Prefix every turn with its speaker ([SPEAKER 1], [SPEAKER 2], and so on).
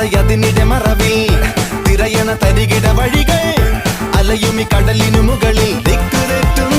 [SPEAKER 1] അലയതിനിടെ മറവിൽ തിരയണ തരികിട വഴികൾ. അലയുമി കടലിനു മുകളിൽ. ദിക്കുതെറ്റും